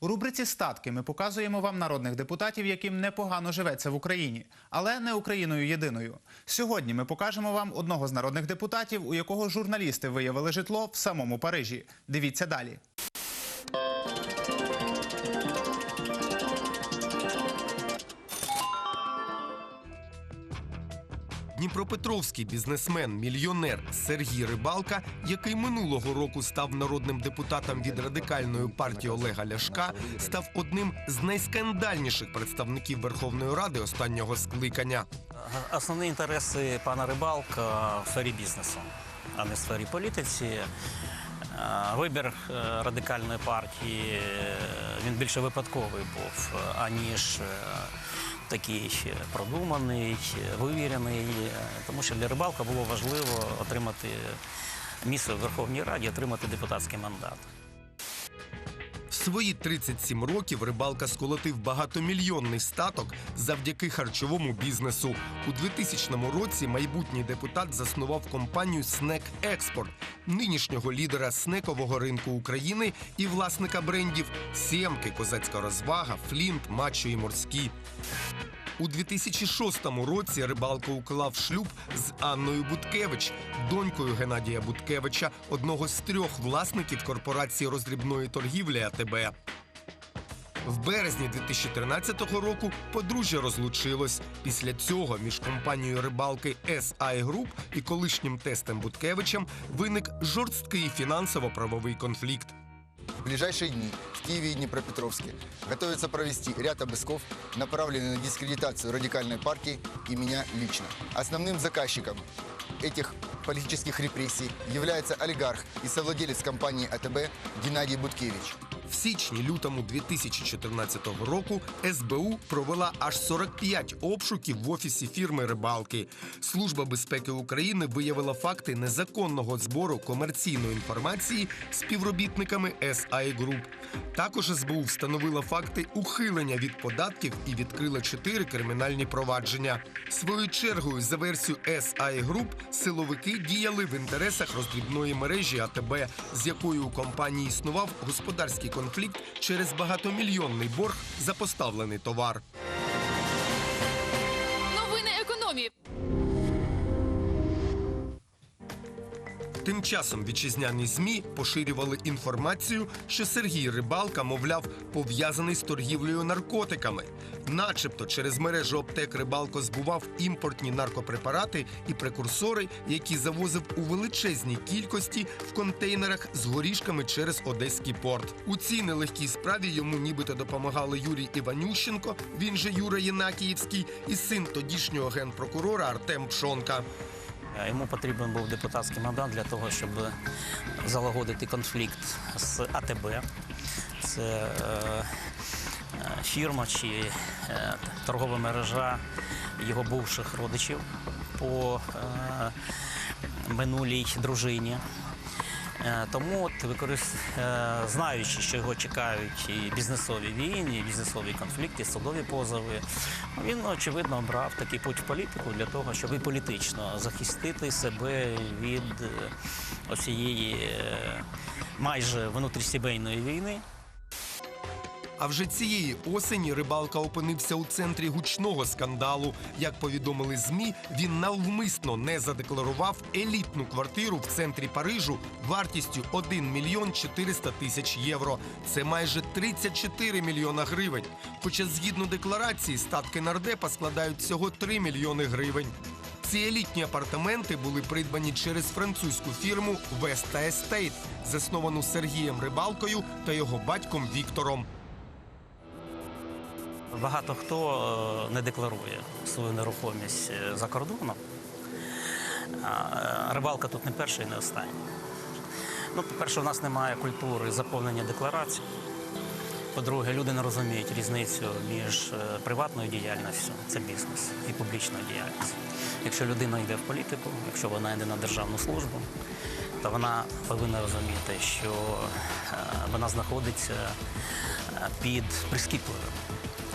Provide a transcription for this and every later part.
У рубриці Статки ми показуємо вам народних депутатів, яким непогано живеться в Україні, але не Україною єдиною. Сьогодні ми покажемо вам одного з народних депутатів, у якого журналісти виявили житло в самому Парижі. Дивіться далі. Дніпропетровський бізнесмен, мільйонер Сергій Рибалка, який минулого року став народним депутатом від радикальної партії Олега Ляшка, став одним з найскандальніших представників Верховної Ради останнього скликання. Основні інтереси пана Рибалка в сфері бізнесу, а не в сфері політиці. Е, Вибір е, радикальної партії е, він більше випадковий був, аніж такий ще продуманий, вивірений. Е, Тому що для рибалка було важливо отримати місце в Верховній Раді, отримати депутатський мандат. Свої 37 років рибалка сколотив багатомільйонний статок завдяки харчовому бізнесу. У 2000 році майбутній депутат заснував компанію Снек Експорт, нинішнього лідера снекового ринку України і власника брендів Сємки, Козацька розвага, Флінт, Мачо і Морські. У 2006 році рибалко уклав шлюб з Анною Буткевич, донькою Геннадія Буткевича, одного з трьох власників корпорації роздрібної торгівлі АТБ. В березні 2013 року подружжя розлучилось. Після цього між компанією рибалки SI Group і колишнім тестем Буткевичем виник жорсткий фінансово-правовий конфлікт. Ближайшие дни в Киеве и Днепропетровске готовится провести ряд обысков, направленных на дискредитацию радикальной партии и меня лично. Основным заказчиком этих политических репрессий является олигарх и совладелец компании АТБ Геннадий Буткевич. В січні-лютому 2014 року СБУ провела аж 45 обшуків в офісі фірми Рибалки. Служба безпеки України виявила факти незаконного збору комерційної інформації співробітниками SI Group. Також СБУ встановила факти ухилення від податків і відкрила чотири кримінальні провадження. Своєю чергою, за версією SI Group, силовики діяли в інтересах роздрібної мережі АТБ, з якою у компанії існував господарський конфлікт через багатомільйонний борг за поставлений товар. Тим часом вітчизняні змі поширювали інформацію, що Сергій Рибалка, мовляв, пов'язаний з торгівлею наркотиками. Начебто через мережу аптек Рибалко збував імпортні наркопрепарати і прекурсори, які завозив у величезній кількості в контейнерах з горішками через Одеський порт. У цій нелегкій справі йому нібито допомагали Юрій Іванющенко, він же Юра Єнакіївський, і син тодішнього генпрокурора Артем Пшонка. Е, Йому потрібен був депутатський мандат для того, щоб залагодити конфлікт з АТБ. Це е, е, фірма чи торгова мережа його бувших родичів по минулій дружині. Е, Тому, от використ... е, знаючи, що його чекають і бізнесові війни, і бізнесові конфлікти, судові позови, він очевидно обрав такий путь в політику для того, щоб і політично захистити себе від е, оцієї майже внутрісімейної війни. А вже цієї осені рибалка опинився у центрі гучного скандалу. Як повідомили змі, він навмисно не задекларував елітну квартиру в центрі Парижу вартістю 1 мільйон 400 тисяч євро. Це майже 34 мільйона гривень. Хоча згідно декларації статки нардепа складають всього 3 мільйони гривень. Ці елітні апартаменти були придбані через французьку фірму Веста Естейт, засновану Сергієм Рибалкою та його батьком Віктором. Багато хто е, не декларує свою нерухомість е, за кордоном. Е, Рибалка тут не перша і не остання. Ну, по-перше, у нас немає культури заповнення декларацій. По-друге, люди не розуміють різницю між приватною діяльністю, це бізнес, і публічною діяльністю. Якщо людина йде в політику, якщо вона йде на державну службу, то вона повинна розуміти, що вона знаходиться під прискіпливим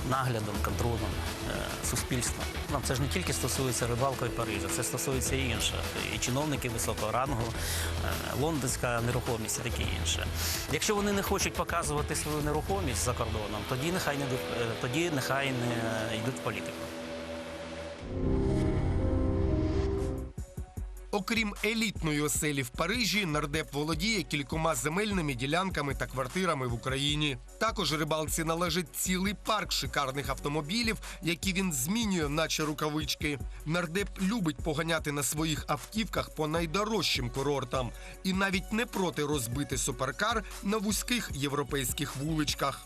наглядом, контролем е, суспільства. Нам це ж не тільки стосується рибалки і Парижа, це стосується і інших. І чиновників високого рангу, е, лондонська нерухомість і таке інше. Якщо вони не хочуть показувати свою нерухомість за кордоном, тоді нехай не е, тоді нехай не йдуть в політику. Окрім елітної оселі в Парижі, нардеп володіє кількома земельними ділянками та квартирами в Україні. Також рибалці належить цілий парк шикарних автомобілів, які він змінює, наче рукавички. Нардеп любить поганяти на своїх автівках по найдорожчим курортам і навіть не проти розбити суперкар на вузьких європейських вуличках.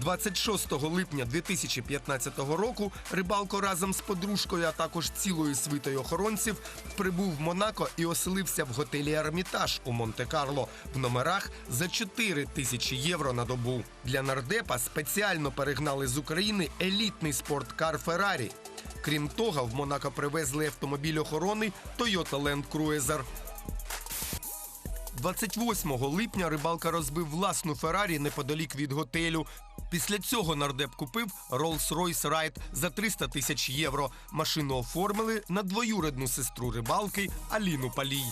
26 липня 2015 року рибалко разом з подружкою, а також цілою свитою охоронців прибув в Монако і оселився в готелі Ермітаж у Монте-Карло в номерах за 4 тисячі євро на добу. Для нардепа спеціально перегнали з України елітний спорткар Феррарі. Крім того, в Монако привезли автомобіль охорони Toyota Land Cruiser. 28 липня рибалка розбив власну Феррарі неподалік від готелю. Після цього нардеп купив Rolls-Royce Ride за 300 тисяч євро. Машину оформили на двоюрідну сестру рибалки Аліну Палій.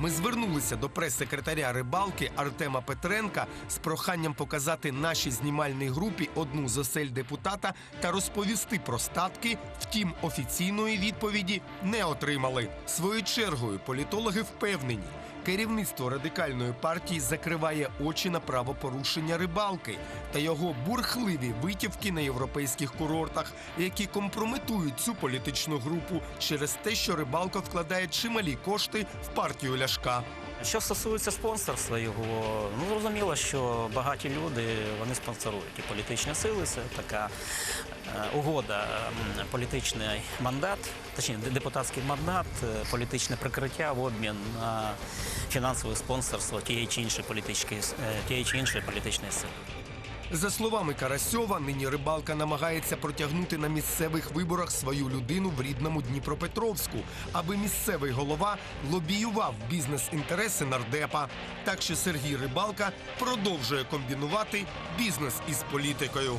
Ми звернулися до прес-секретаря рибалки Артема Петренка з проханням показати нашій знімальній групі одну з осель депутата та розповісти про статки. Втім, офіційної відповіді не отримали. Своєю чергою політологи впевнені. Керівництво радикальної партії закриває очі на правопорушення рибалки та його бурхливі витівки на європейських курортах, які компрометують цю політичну групу через те, що рибалка вкладає чималі кошти в партію Ляшка. Що стосується спонсорства його, ну зрозуміло, що багаті люди вони спонсорують і політичні сили. Це така е, угода, політичний мандат, точніше депутатський мандат, е, політичне прикриття в обмін на фінансове спонсорство тієї чи іншої політичної е, тієї чи іншої політичної сили. За словами Карасьова, нині рибалка намагається протягнути на місцевих виборах свою людину в рідному Дніпропетровську, аби місцевий голова лобіював бізнес-інтереси нардепа. Так що Сергій Рибалка продовжує комбінувати бізнес із політикою.